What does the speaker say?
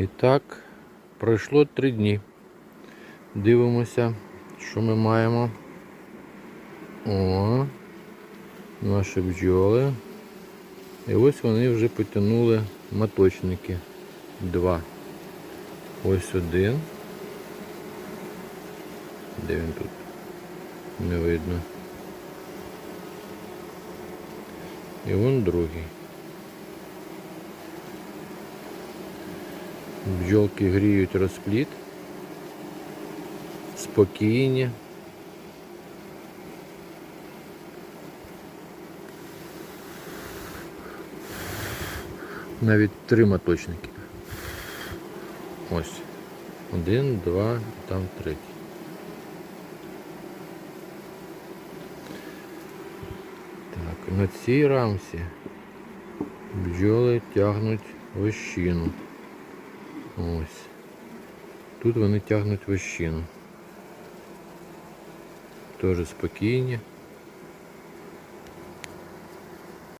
І так, пройшло три дні. Дивимося, що ми маємо. О, наші бджоли. І ось вони вже потягнули маточники. Два. Ось один. Де він тут? Не видно. І вон другий. Бджолки гріють розплід. Спокійні. Навіть три моточники. Ось. Один, два, там третій. Так, на цій рамці бджоли тягнуть вощину. Ось. Тут вони тягнуть вощину. Теж спокійні.